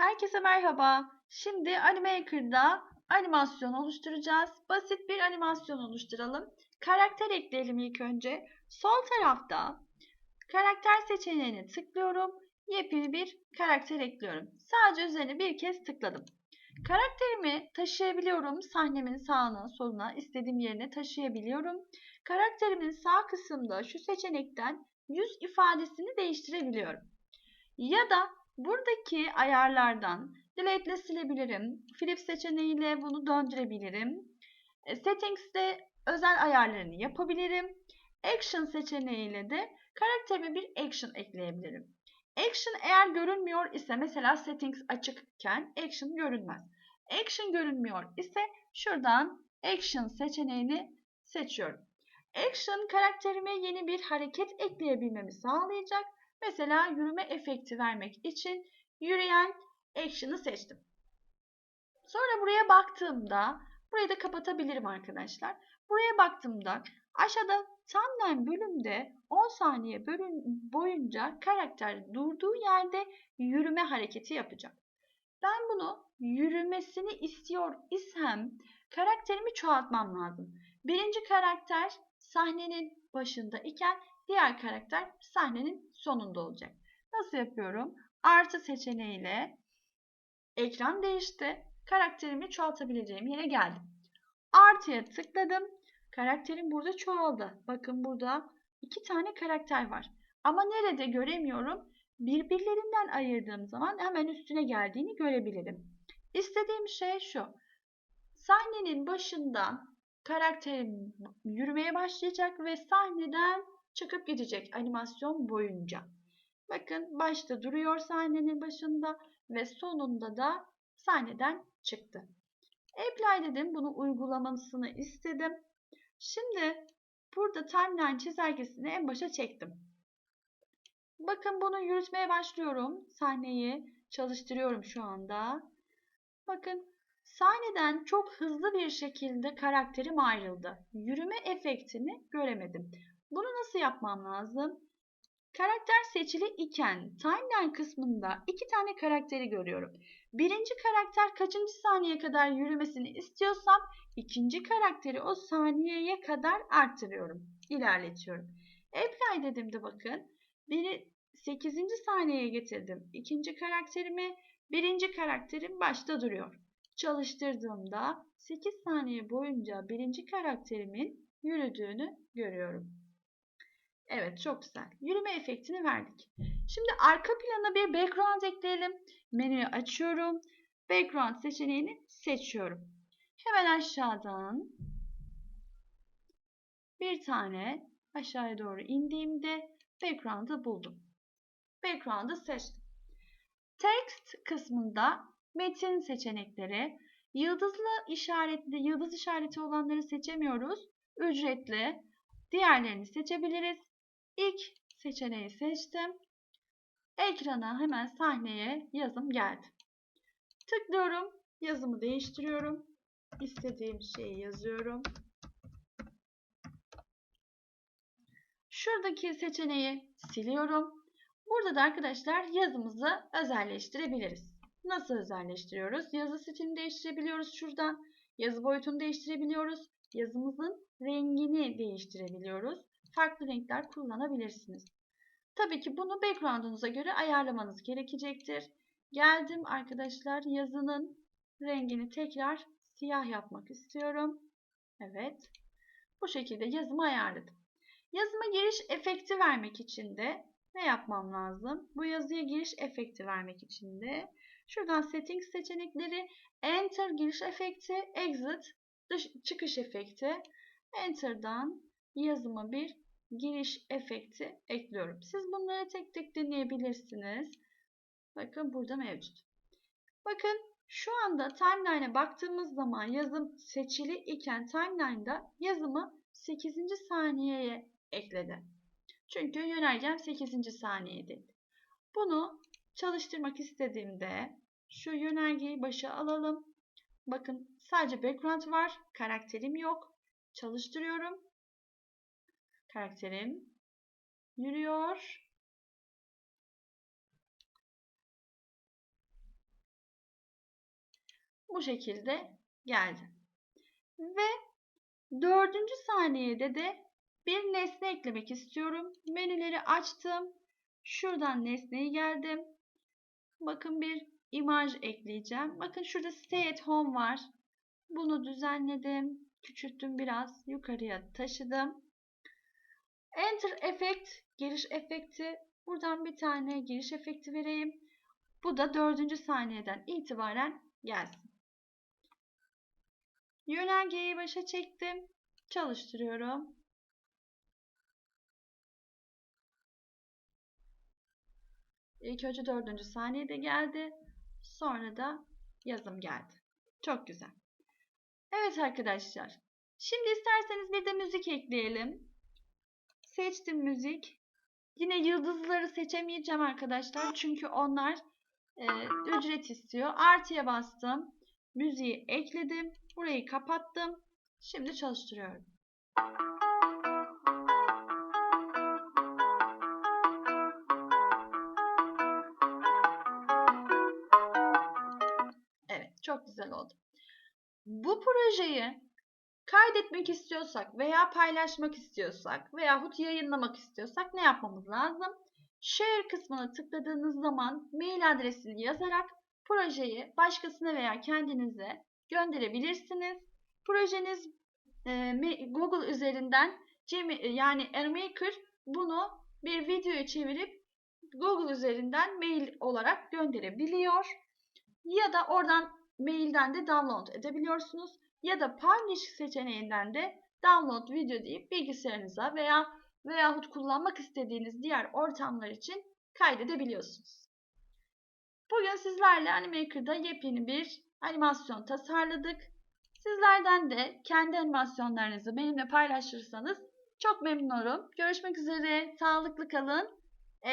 Herkese merhaba. Şimdi Animaker'da animasyon oluşturacağız. Basit bir animasyon oluşturalım. Karakter ekleyelim ilk önce. Sol tarafta karakter seçeneğine tıklıyorum. Yepyeni bir karakter ekliyorum. Sadece üzerine bir kez tıkladım. Karakterimi taşıyabiliyorum. Sahnemin sağına, soluna, istediğim yerine taşıyabiliyorum. Karakterimin sağ kısımda şu seçenekten yüz ifadesini değiştirebiliyorum. Ya da buradaki ayarlardan delete ile silebilirim. Flip seçeneğiyle bunu döndürebilirim. E, Settings'te özel ayarlarını yapabilirim. Action seçeneğiyle de karakterime bir action ekleyebilirim. Action eğer görünmüyor ise mesela settings açıkken action görünmez. Action görünmüyor ise şuradan action seçeneğini seçiyorum. Action karakterime yeni bir hareket ekleyebilmemi sağlayacak. Mesela yürüme efekti vermek için yürüyen action'ı seçtim. Sonra buraya baktığımda, burayı da kapatabilirim arkadaşlar. Buraya baktığımda aşağıda timeline bölümde 10 saniye bölüm boyunca karakter durduğu yerde yürüme hareketi yapacak. Ben bunu yürümesini istiyor isem karakterimi çoğaltmam lazım. Birinci karakter sahnenin başında iken diğer karakter sahnenin sonunda olacak. Nasıl yapıyorum? Artı seçeneğiyle ekran değişti. Karakterimi çoğaltabileceğim yere geldim. Artıya tıkladım. Karakterim burada çoğaldı. Bakın burada iki tane karakter var. Ama nerede göremiyorum? Birbirlerinden ayırdığım zaman hemen üstüne geldiğini görebilirim. İstediğim şey şu. Sahnenin başında karakterim yürümeye başlayacak ve sahneden çıkıp gidecek animasyon boyunca. Bakın başta duruyor sahnenin başında ve sonunda da sahneden çıktı. Apply dedim. Bunu uygulamasını istedim. Şimdi burada timeline çizelgesini en başa çektim. Bakın bunu yürütmeye başlıyorum. Sahneyi çalıştırıyorum şu anda. Bakın sahneden çok hızlı bir şekilde karakterim ayrıldı. Yürüme efektini göremedim. Bunu nasıl yapmam lazım? Karakter seçili iken timeline kısmında iki tane karakteri görüyorum. Birinci karakter kaçıncı saniye kadar yürümesini istiyorsam ikinci karakteri o saniyeye kadar arttırıyorum, ilerletiyorum. Apply dediğimde bakın biri 8. saniyeye getirdim. İkinci karakterimi birinci karakterim başta duruyor. Çalıştırdığımda 8 saniye boyunca birinci karakterimin yürüdüğünü görüyorum. Evet çok güzel. Yürüme efektini verdik. Şimdi arka plana bir background ekleyelim. Menüyü açıyorum. Background seçeneğini seçiyorum. Hemen aşağıdan bir tane aşağıya doğru indiğimde background'ı buldum. Background'ı seçtim. Text kısmında metin seçenekleri, yıldızlı işaretli, yıldız işareti olanları seçemiyoruz. Ücretli, diğerlerini seçebiliriz. İlk seçeneği seçtim. Ekrana hemen sahneye yazım geldi. Tıklıyorum. Yazımı değiştiriyorum. İstediğim şeyi yazıyorum. Şuradaki seçeneği siliyorum. Burada da arkadaşlar yazımızı özelleştirebiliriz. Nasıl özelleştiriyoruz? Yazı stilini değiştirebiliyoruz şuradan. Yazı boyutunu değiştirebiliyoruz. Yazımızın rengini değiştirebiliyoruz farklı renkler kullanabilirsiniz. Tabii ki bunu background'unuza göre ayarlamanız gerekecektir. Geldim arkadaşlar yazının rengini tekrar siyah yapmak istiyorum. Evet. Bu şekilde yazımı ayarladım. Yazıma giriş efekti vermek için de ne yapmam lazım? Bu yazıya giriş efekti vermek için de şuradan settings seçenekleri enter giriş efekti, exit dış, çıkış efekti. Enter'dan yazıma bir giriş efekti ekliyorum. Siz bunları tek tek deneyebilirsiniz. Bakın burada mevcut. Bakın şu anda timeline'e baktığımız zaman yazım seçili iken timeline'da yazımı 8. saniyeye ekledi. Çünkü yönergem 8. saniyeydi. Bunu çalıştırmak istediğimde şu yönergeyi başa alalım. Bakın sadece background var, karakterim yok. Çalıştırıyorum karakterim yürüyor. bu şekilde geldi. Ve dördüncü saniyede de bir nesne eklemek istiyorum. Menüleri açtım. Şuradan nesneyi geldim. Bakın bir imaj ekleyeceğim. Bakın şurada stay at home var. Bunu düzenledim. Küçülttüm biraz. Yukarıya taşıdım. Enter efekt, giriş efekti. Buradan bir tane giriş efekti vereyim. Bu da dördüncü saniyeden itibaren gelsin. Yönergeyi başa çektim. Çalıştırıyorum. İlk önce dördüncü saniyede geldi. Sonra da yazım geldi. Çok güzel. Evet arkadaşlar. Şimdi isterseniz bir de müzik ekleyelim. Seçtim müzik. Yine yıldızları seçemeyeceğim arkadaşlar. Çünkü onlar e, ücret istiyor. Artıya bastım. Müziği ekledim. Burayı kapattım. Şimdi çalıştırıyorum. Evet, çok güzel oldu. Bu projeyi kaydetmek istiyorsak veya paylaşmak istiyorsak veyahut yayınlamak istiyorsak ne yapmamız lazım? Share kısmına tıkladığınız zaman mail adresini yazarak projeyi başkasına veya kendinize gönderebilirsiniz. Projeniz e, Google üzerinden yani Animaker bunu bir videoya çevirip Google üzerinden mail olarak gönderebiliyor. Ya da oradan mailden de download edebiliyorsunuz. Ya da Publish seçeneğinden de download video deyip bilgisayarınıza veya veyahut kullanmak istediğiniz diğer ortamlar için kaydedebiliyorsunuz. Bugün sizlerle Animaker'da yepyeni bir animasyon tasarladık. Sizlerden de kendi animasyonlarınızı benimle paylaşırsanız çok memnun olurum. Görüşmek üzere, sağlıklı kalın.